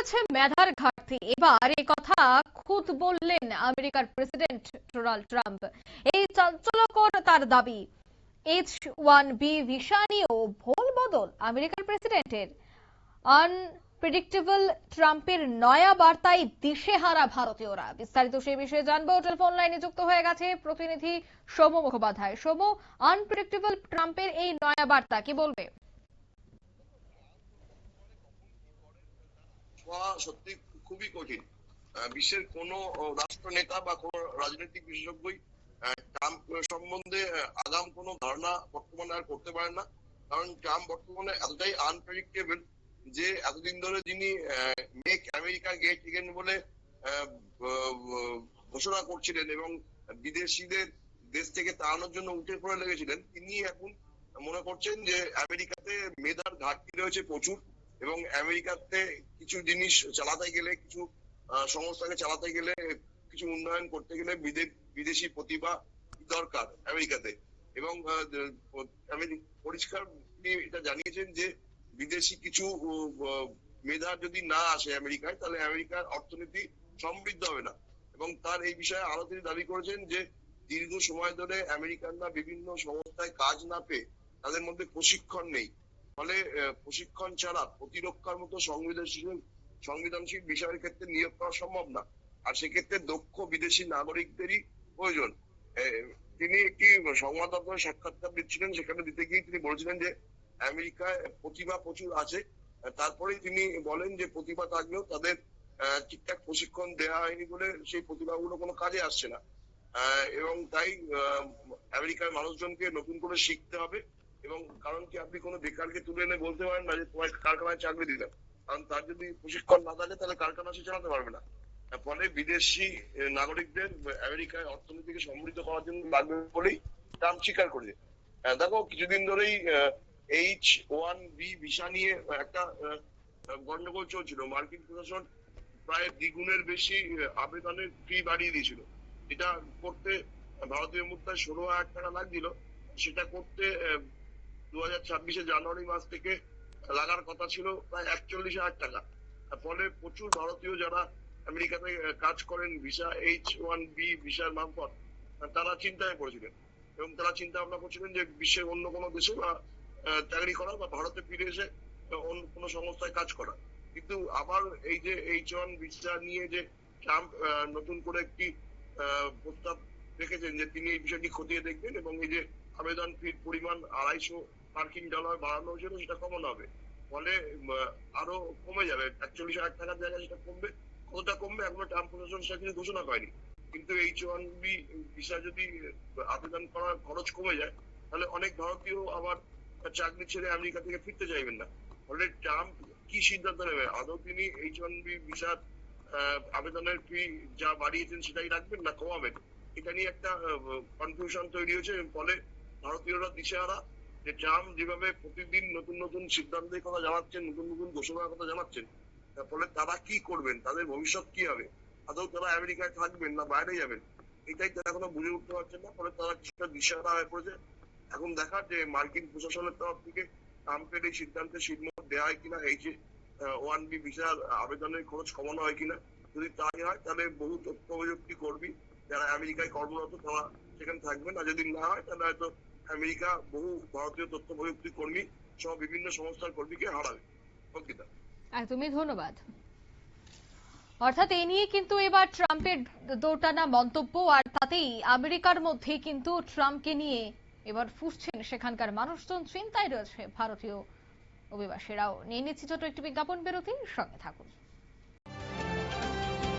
রয়েছে মেধার ঘাটতি। এবার এই কথা খুদ বললেন আমেরিকার প্রেসিডেন্ট ডোনাল্ড ট্রাম্প। এই চাঞ্চল্যকর তার দাবি। এইচ ওয়ান বি ভিসা নিয়েও ভুল বদল আমেরিকার প্রেসিডেন্টের। আনপ্রেডিক্টেবল ট্রাম্পের নয়া বার্তায় দিশেহারা ভারতীয়রা। বিস্তারিত সেই বিষয়ে জানব। টেলিফোন লাইনে যুক্ত হয়ে গেছে প্রতিনিধি সৌম্য মুখোপাধ্যায়। সৌম্য আনপ্রেডিক্টেবল ট্রাম্পের এই নয়া বার্তা কি বলবে? হওয়া সত্যি খুবই কঠিন। বিশ্বের কোনো রাষ্ট্র নেতা বা কোনো রাজনৈতিক বিশেষজ্ঞই ট্রাম্প সম্বন্ধে আগাম কোনো ধারণা বর্তমানে আর করতে পারেন না। কারণ ট্রাম্প বর্তমানে এতটাই আনপ্রেডিক্টেবল যে এতদিন ধরে যিনি মেক আমেরিকা গেট এগেন বলে ঘোষণা করছিলেন এবং বিদেশিদের দেশ থেকে তাড়ানোর জন্য উঠে পড়ে লেগেছিলেন, তিনি এখন মনে করছেন যে আমেরিকাতে মেধার ঘাটতি রয়েছে প্রচুর। এবং আমেরিকাতে কিছু জিনিস চালাতে গেলে, কিছু সংস্থাকে চালাতে গেলে, কিছু উন্নয়ন করতে গেলে বিদেশি প্রতিভা দরকার আমেরিকাতে। এবং পরিষ্কার এটা জানিয়েছেন যে বিদেশি কিছু মেধা যদি না আসে আমেরিকায়, তাহলে আমেরিকার অর্থনীতি সমৃদ্ধ হবে না। এবং তার এই বিষয়ে আরও তিনি দাবি করেছেন যে দীর্ঘ সময় ধরে আমেরিকানরা বিভিন্ন সংস্থায় কাজ না পেয়ে তাদের মধ্যে প্রশিক্ষণ নেই। ফলে প্রশিক্ষণ ছাড়া প্রতিরক্ষার মতো সংবেদনশীল সংবেদনশীল বিষয়ের ক্ষেত্রে নিয়োগ করা সম্ভব না। আর সেক্ষেত্রে দক্ষ বিদেশি নাগরিকদেরই প্রয়োজন। তিনি একটি সংবাদদাতার সাক্ষাৎকার দিচ্ছিলেন সেখানে দিতে গিয়ে তিনি বলেছিলেন যে আমেরিকায় প্রতিভা প্রচুর আছে। আহ, তারপরেই তিনি বলেন যে প্রতিভা থাকলেও তাদের ঠিকঠাক প্রশিক্ষণ দেওয়া হয়নি বলে সেই প্রতিভাগুলো কোনো কাজে আসছে না। এবং তাই আমেরিকার মানুষজনকে নতুন করে শিখতে হবে। এবং কারণ কি আপনি কোনো বেকারকে তুলে এনে বলতে পারেন না যে তোমার কারখানায় চাকরি দিলাম কারণ তার যদি প্রশিক্ষণ না থাকে, তাহলে কারখানা সে চালাতে পারবে না। ফলে বিদেশি নাগরিকদের আমেরিকায় অর্থনীতিকে সমৃদ্ধ করার জন্য লাগবে বলেই ট্রাম্প স্বীকার করেছে। দেখো, কিছুদিন ধরেই এইচ ওয়ান বি ভিসা নিয়ে একটা গন্ডগোল চলছিল। মার্কিন প্রশাসন প্রায় দ্বিগুণের বেশি আবেদনের ফি বাড়িয়ে দিয়েছিল। এটা করতে, ভারতীয় মুদ্রায় ষোলো হাজার টাকা লাগছিল। সেটা করতে দু ছাব্বিশে জানুয়ারি মাস থেকে লাগার কথা ছিল প্রায় একচল্লিশ হাজার টাকা। ফলে প্রচুর ভারতীয় যারা আমেরিকাতে কাজ করেন, ভিসা এইচ ওয়ান বি, ভিসার মারফত, তারা চিন্তায় পড়েছিলেন। এবং তারা চিন্তা ভাবনা করছিলেন যে বিশ্বের অন্য কোনো দেশে বা চাকরি করা বা ভারতে ফিরে এসে অন্য কোনো সংস্থায় কাজ করা কিন্তু আবার এই যে এইচ ওয়ান ভিসা নিয়ে যে ট্রাম্প নতুন করে একটি প্রস্তাব রেখেছেন যে তিনি এই বিষয়টি খতিয়ে দেখবেন এবং এই যে আবেদন ফির পরিমাণ আড়াইশো মার্কিন ডলার বাড়ানো হয়েছিল সেটা কমানো হবে। ফলে আরও কমে যাবে। একচল্লিশ হাজার টাকার জায়গায় সেটা কমবে, কতটা কমবে এখনও ট্রাম্প প্রশাসন সেটা কিছু ঘোষণা করেনি। কিন্তু এইচ ওয়ান বি ভিসা যদি আবেদন করার খরচ কমে যায়, তাহলে অনেক ভারতীয় আবার চাকরি ছেড়ে আমেরিকা থেকে ফিরতে চাইবেন না। ফলে ট্রাম্প কি সিদ্ধান্ত নেবে? আদৌ তিনি এইচ ওয়ান বি ভিসার আবেদনের ফি যা বাড়িয়েছেন সেটাই রাখবেন না কমাবেন? এটা নিয়ে একটা কনফিউশন তৈরি হয়েছে। ফলে ভারতীয়রা, দিশেহারা যে ট্রাম্প যেভাবে প্রতিদিন নতুন নতুন সিদ্ধান্তের কথা জানাচ্ছেন, নতুন নতুন ঘোষণার কথা জানাচ্ছেন ফলে তারা কি করবেন? তাদের ভবিষ্যৎ কি হবে? আদৌ তারা আমেরিকায় থাকবেন না বাইরে যাবেন? এটাই তারা এখনও বুঝে উঠতে পারছেন না, ফলে তারা কিছুটা দিশেহারা হয়ে পড়েছে। এখন দেখার যে মার্কিন প্রশাসনের তরফ থেকে ট্রাম্পের এই সিদ্ধান্তে সিদ্ধান্ত দেওয়া হয় কিনা, এই যে ওয়ান বি ভিসার আবেদনের খরচ কমানো হয় কিনা, যদি তাই হয়, তাহলে বহু তথ্য প্রযুক্তি কর্মী যারা আমেরিকায় কর্মরত, তারা সেখানে থাকবেন। আর যদি না হয়, তাহলে হয়তো আমেরিকা বহু ভারতীয় তথ্য প্রযুক্তি কর্মী সহ বিভিন্ন সংস্থার কর্মীকে হারাবে অঙ্কিতা। একদমই ধন্যবাদ। অর্থাৎ এ নিয়ে কিন্তু এবার ট্রাম্পের দোটানা মন্তব্য, আর তাতেই আমেরিকার মধ্যে কিন্তু ট্রাম্পকে নিয়ে এবার ফুসছেন সেখানকার মানুষজন, চিন্তায় রয়েছে ভারতীয় অভিবাসীরাও। নিয়ে নিচ্ছি ছোট একটি বিজ্ঞাপন বিরতি সঙ্গে থাকুন।